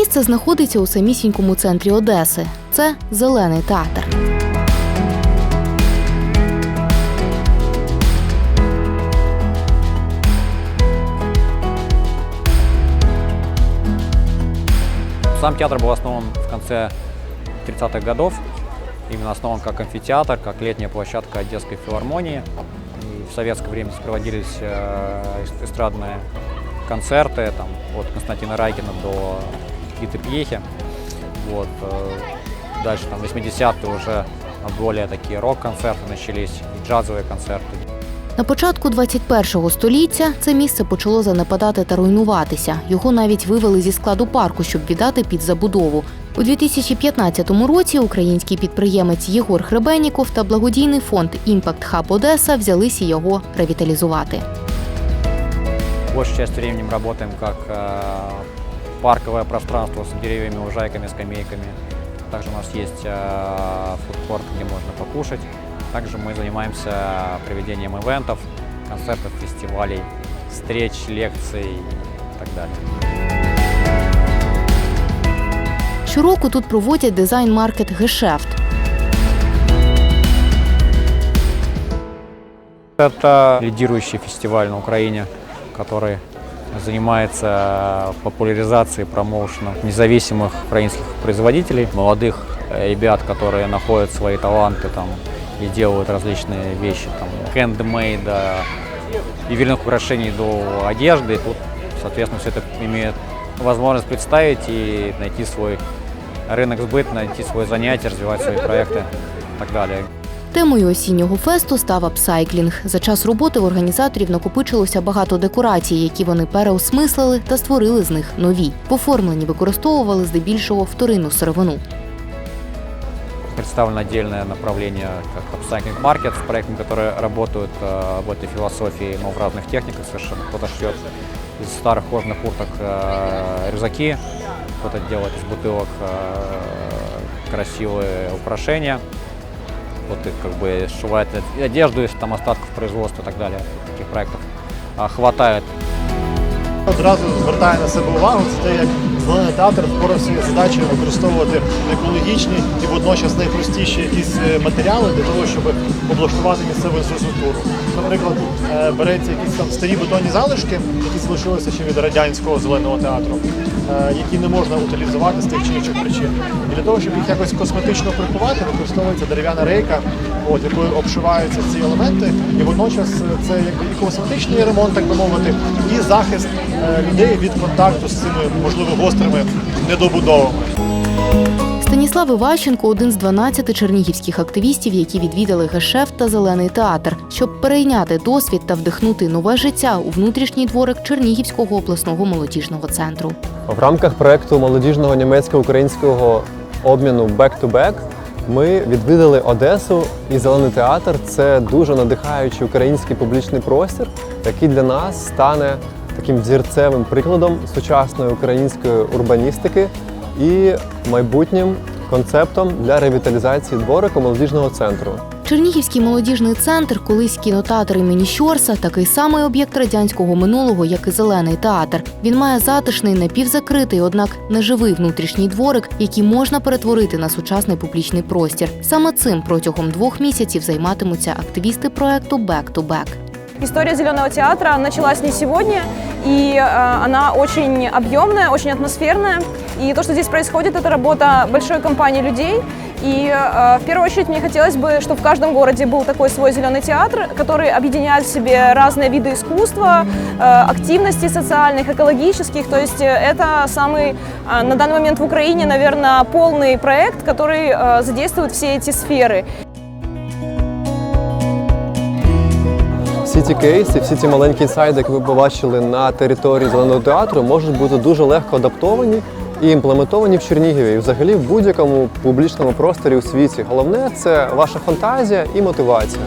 Це місце знаходиться у самісінькому центрі Одеси. Це зелений театр. Сам театр был основан в конце 30-х годов. Именно основан как амфитеатр, как летняя площадка Одесской филармонии. И в советское время здесь проводились э, эс- эстрадные концерты там, от Константина Райкина до Питы Пьехи. Вот, э, дальше там 80-е уже более такие рок-концерты начались, и джазовые концерты. На початку 21-го століття це місце почало занепадати та руйнуватися. Його навіть вивели зі складу парку, щоб віддати під забудову. У 2015 році український підприємець Єгор Хребенніков та благодійний фонд Імпакт Хаб Одеса взялися його ревіталізувати. Большую часть времени мы работаем как э, парковое пространство с деревьями, лужайками, скамейками. Также у нас есть э, фудкорт, где можно покушать. Также мы занимаемся проведением ивентов, концертов, фестивалей, встреч, лекций и так далее. Щороку тут проводять дизайн-маркет Гешефт. Это лидирующий фестиваль на Украине, который занимается популяризацией, промоушеном независимых украинских производителей, молодых э, ребят, которые находят свои таланты там и делают различные вещи, там, хендмейда, ювелирных украшений до одежды. Тут, соответственно, все это имеет возможность представить и найти свой рынок сбыта, найти свое занятие, развивать свои проекты и так далее. Темою осіннього фесту став апсайклінг. За час роботи в організаторів накопичилося багато декорацій, які вони переосмислили та створили з них нові. В оформленні використовували здебільшого вторинну сировину. представлено отдельное направление как Upcycling Market с проектами, которые работают э, в этой философии, но в разных техниках совершенно. Кто-то шьет из старых кожаных курток э, рюкзаки, кто-то делает из бутылок э, красивые украшения, кто-то как бы сшивает одежду из там остатков производства и так далее. Таких проектов а, хватает Одразу звертає на себе увагу, це те, як зелений театр впорався із задачею використовувати екологічні і водночас найпростіші якісь е, матеріали для того, щоб облаштувати місцеву інфраструктуру. Наприклад, е, береться якісь там старі бетонні залишки, які залишилися ще від радянського зеленого театру, які не можна утилізувати з тих чи інших причин. І для того, щоб їх якось косметично приховати, використовується дерев'яна рейка, от, якою обшиваються ці елементи, і водночас е, це якби і косметичний ремонт, так би мовити, і захист е, людей від контакту з цими можливо гострими недобудовами. Станіслав Іващенко один з 12 чернігівських активістів, які відвідали Гешефт та Зелений театр, щоб перейняти досвід та вдихнути нове життя у внутрішній дворик Чернігівського обласного молодіжного центру. В рамках проекту молодіжного німецько-українського обміну Back to Back ми відвідали Одесу і Зелений театр. Це дуже надихаючий український публічний простір, який для нас стане таким зірцевим прикладом сучасної української урбаністики і майбутнім концептом для ревіталізації дворику молодіжного центру. Чернігівський молодіжний центр, колись кінотеатр імені Щорса, такий самий об'єкт радянського минулого, як і зелений театр. Він має затишний, напівзакритий, однак неживий внутрішній дворик, який можна перетворити на сучасний публічний простір. Саме цим протягом двох місяців займатимуться активісти проекту Back to Back. История Зеленого театра началась не сегодня, и э, она очень объемная, очень атмосферная. И то, что здесь происходит, это работа большой компании людей. И э, в первую очередь мне хотелось бы, чтобы в каждом городе был такой свой зеленый театр, который объединяет в себе разные виды искусства, э, активностей социальных, экологических. То есть э, это самый э, на данный момент в Украине, наверное, полный проект, который э, задействует все эти сферы. Всі ці кейси, всі ці маленькі інсайди, які ви побачили на території зеленого театру, можуть бути дуже легко адаптовані і імплементовані в Чернігові і взагалі в будь-якому публічному просторі у світі. Головне це ваша фантазія і мотивація.